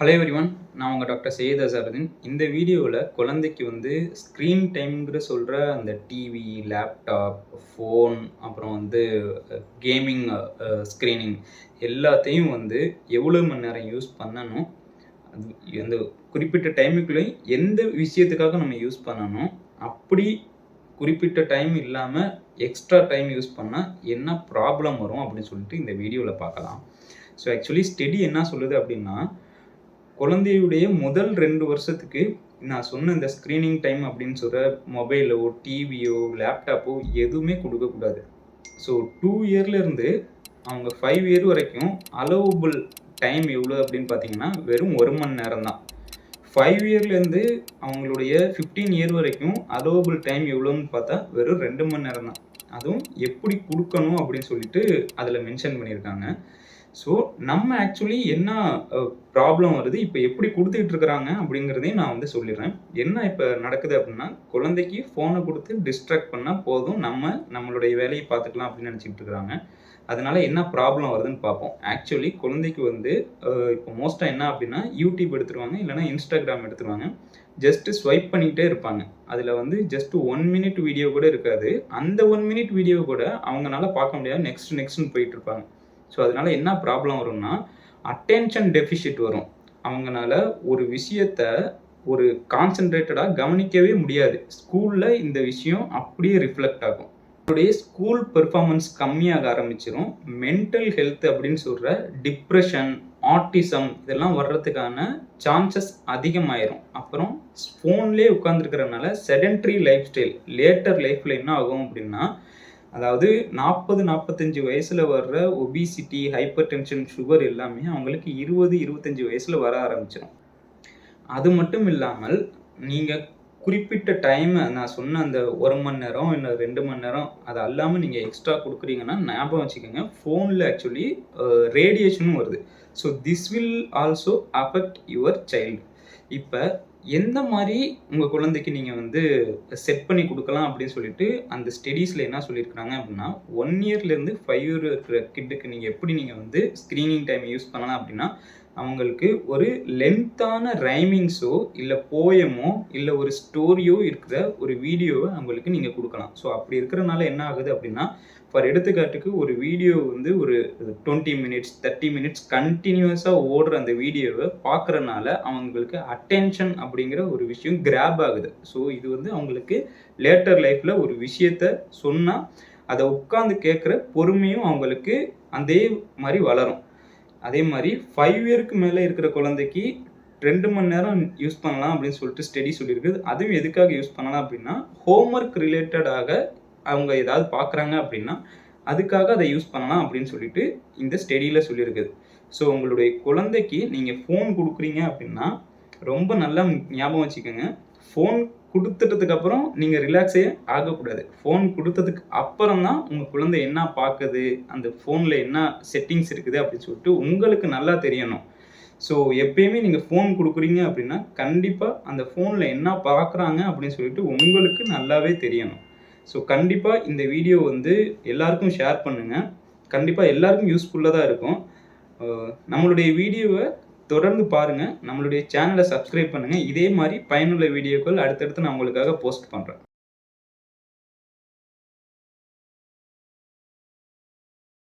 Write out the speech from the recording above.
Hello everyone நான் உங்கள் doctor Syed Azharuddin இந்த வீடியோவில் குழந்தைக்கு வந்து ஸ்க்ரீன் டைம்ங்கிற சொல்கிற அந்த டிவி லேப்டாப் ஃபோன் அப்புறம் வந்து கேமிங் ஸ்க்ரீனிங் எல்லாத்தையும் வந்து எவ்வளோ மணி நேரம் யூஸ் பண்ணணும் அது அந்த குறிப்பிட்ட டைமுக்குள்ளேயும் எந்த விஷயத்துக்காக நம்ம யூஸ் பண்ணணும் அப்படி குறிப்பிட்ட டைம் இல்லாமல் எக்ஸ்ட்ரா டைம் யூஸ் பண்ணால் என்ன ப்ராப்ளம் வரும் அப்படின்னு சொல்லிட்டு இந்த வீடியோவில் பார்க்கலாம். ஸோ ஆக்சுவலி ஸ்டெடி என்ன சொல்லுது அப்படின்னா குழந்தையுடைய முதல் ரெண்டு வருஷத்துக்கு நான் சொன்ன இந்த ஸ்க்ரீனிங் டைம் அப்படின்னு சொல்கிற மொபைலோ டிவியோ லேப்டாப்போ எதுவுமே கொடுக்கக்கூடாது ஸோ டூ இயர்லேருந்து அவங்க ஃபைவ் இயர் வரைக்கும் அலோவபிள் டைம் எவ்வளோ அப்படின்னு பார்த்தீங்கன்னா வெறும் ஒரு மணி நேரம் தான். ஃபைவ் இயர்லேருந்து அவங்களுடைய ஃபிஃப்டீன் இயர் வரைக்கும் அலோவபிள் டைம் எவ்வளோன்னு பார்த்தா வெறும் ரெண்டு மணி நேரம் தான். அதுவும் எப்படி கொடுக்கணும் அப்படின்னு சொல்லிட்டு அதில் மென்ஷன் பண்ணியிருக்காங்க. ஸோ நம்ம ஆக்சுவலி என்ன ப்ராப்ளம் வருது? இப்போ எப்படி கொடுத்துக்கிட்டு இருக்கிறாங்க அப்படிங்கிறதையும் நான் வந்து சொல்லிடுறேன். என்ன இப்போ நடக்குது அப்படின்னா குழந்தைக்கு ஃபோனை கொடுத்து டிஸ்ட்ராக்ட் பண்ணால் போதும். நம்ம நம்மளுடைய வேலையை பார்த்துக்கலாம் அப்படின்னு நினச்சிக்கிட்டு இருக்கிறாங்க. அதனால என்ன ப்ராப்ளம் வருதுன்னு பார்ப்போம். ஆக்சுவலி குழந்தைக்கு வந்து இப்போ மோஸ்ட்டாக என்ன அப்படின்னா யூடியூப் எடுத்துருவாங்க இல்லைனா இன்ஸ்டாகிராம் எடுத்துருவாங்க. ஜஸ்ட்டு ஸ்வைப் பண்ணிகிட்டே இருப்பாங்க. அதில் வந்து ஜஸ்ட் ஒன் மினிட் வீடியோ கூட இருக்காது. அந்த ஒன் மினிட் வீடியோ கூட அவங்களால பார்க்க முடியாது நெக்ஸ்ட் நெக்ஸ்ட்னு போயிட்டு இருப்பாங்க. ஸோ அதனால என்ன ப்ராப்ளம் வரும்னா அட்டென்ஷன் டெஃபிஷிட் வரும். அவங்களால ஒரு விஷயத்த ஒரு கான்சென்ட்ரேட்டடாக கவனிக்கவே முடியாது. ஸ்கூலில் இந்த விஷயம் அப்படியே ரிஃப்ளெக்ட் ஆகும். அவருடைய ஸ்கூல் பெர்ஃபார்மன்ஸ் கம்மியாக ஆரம்பிச்சிடும் மென்டல் ஹெல்த் அப்படின்னு சொல்கிற டிப்ரெஷன் ஆட்டிசம் இதெல்லாம் வர்றதுக்கான சான்சஸ் அதிகமாயிரும். அப்புறம் ஃபோன்லேயே உட்காந்துருக்கிறதுனால செடன்ட்ரி லைஃப் ஸ்டைல் லேட்டர் லைஃப்பில் என்ன ஆகும் அப்படின்னா அதாவது நாற்பது நாற்பத்தஞ்சு வயசில் வர்ற ஒபிசிட்டி ஹைப்பர் டென்ஷன் சுகர் எல்லாமே அவங்களுக்கு இருபது இருபத்தஞ்சி வயசில் வர ஆரம்பிச்சிடும் அது மட்டும் இல்லாமல் நீங்கள் குறிப்பிட்ட டைம் நான் சொன்ன அந்த ஒரு மணி நேரம் இல்லை ரெண்டு மணி நேரம் அது அல்லாமல் நீங்கள் எக்ஸ்ட்ரா கொடுக்குறீங்கன்னா ஞாபகம் வச்சுக்கோங்க ஃபோனில் ஆக்சுவலி ரேடியேஷனும் வருது. So this will also affect your child இப்போ எந்த மாதிரி உங்கள் குழந்தைக்கு நீங்கள் வந்து செட் பண்ணி கொடுக்கலாம் அப்படின்னு சொல்லிட்டு அந்த ஸ்டடீஸில் என்ன சொல்லியிருக்கிறாங்க அப்படின்னா ஒன் இயர்லேருந்து ஃபைவ் இயர் இருக்கிற கிட்டுக்கு நீங்கள் எப்படி நீங்கள் வந்து ஸ்க்ரீனிங் டைம் யூஸ் பண்ணலாம் அப்படின்னா அவங்களுக்கு ஒரு லென்த்தான ரைமிங்ஸோ இல்லை போயமோ இல்லை ஒரு ஸ்டோரியோ இருக்கிற ஒரு வீடியோவை அவங்களுக்கு நீங்கள் கொடுக்கலாம். ஸோ அப்படி இருக்கிறனால என்ன ஆகுது அப்படின்னா ஃபார் எடுத்துக்காட்டுக்கு ஒரு வீடியோ வந்து ஒரு டுவெண்ட்டி மினிட்ஸ் தேர்ட்டி மினிட்ஸ் கண்டினியூஸாக ஓடுற அந்த வீடியோவை பார்க்குறனால அவங்களுக்கு அட்டென்ஷன் அப்படிங்கிற ஒரு விஷயம் கிராப் ஆகுது. ஸோ இது வந்து அவங்களுக்கு லேட்டர் லைஃப்பில் ஒரு விஷயத்த சொன்னால் அதை உட்காந்து கேட்குற பொறுமையும் அவங்களுக்கு அதே மாதிரி வளரும். அதே மாதிரி ஃபைவ் இயருக்கு மேலே இருக்கிற குழந்தைக்கு ரெண்டு மணி நேரம் யூஸ் பண்ணலாம் அப்படின்னு சொல்லிட்டு ஸ்டடி சொல்லியிருக்குது அதுவும் எதுக்காக யூஸ் பண்ணலாம் அப்படின்னா ஹோம்ஒர்க் ரிலேட்டடாக அவங்க ஏதாவது பார்க்குறாங்க அப்படின்னா அதுக்காக அதை யூஸ் பண்ணலாம் அப்படின்னு சொல்லிட்டு இந்த ஸ்டடியில் சொல்லியிருக்குது ஸோ உங்களுடைய குழந்தைக்கு நீங்கள் ஃபோன் கொடுக்குறீங்க அப்படின்னா ரொம்ப நல்லா ஞாபகம் வச்சுக்கோங்க. ஃபோன் கொடுத்துட்டதுக்கு அப்புறம் நீங்கள் ரிலாக்ஸே ஆகக்கூடாது. ஃபோன் கொடுத்ததுக்கு அப்புறம் தான் உங்கள் குழந்தை என்ன பார்க்குது அந்த ஃபோனில் என்ன செட்டிங்ஸ் இருக்குது அப்படின்னு சொல்லிட்டு உங்களுக்கு நல்லா தெரியணும். ஸோ எப்பயுமே நீங்கள் ஃபோன் கொடுக்குறீங்க அப்படின்னா கண்டிப்பாக அந்த ஃபோனில் என்ன பார்க்குறாங்க அப்படின்னு சொல்லிட்டு உங்களுக்கு நல்லாவே தெரியணும். ஸோ கண்டிப்பாக இந்த வீடியோ வந்து எல்லாருக்கும் ஷேர் பண்ணுங்கள் கண்டிப்பாக எல்லாருக்கும் யூஸ்ஃபுல்லாக தான் இருக்கும். நம்மளுடைய வீடியோவை தொடர்ந்து பாருங்கள் நம்மளுடைய சேனலை சப்ஸ்கிரைப் பண்ணுங்கள் இதே மாதிரி பயனுள்ள வீடியோக்கள் அடுத்தடுத்து நான் உங்களுக்காக போஸ்ட் பண்ணுறேன்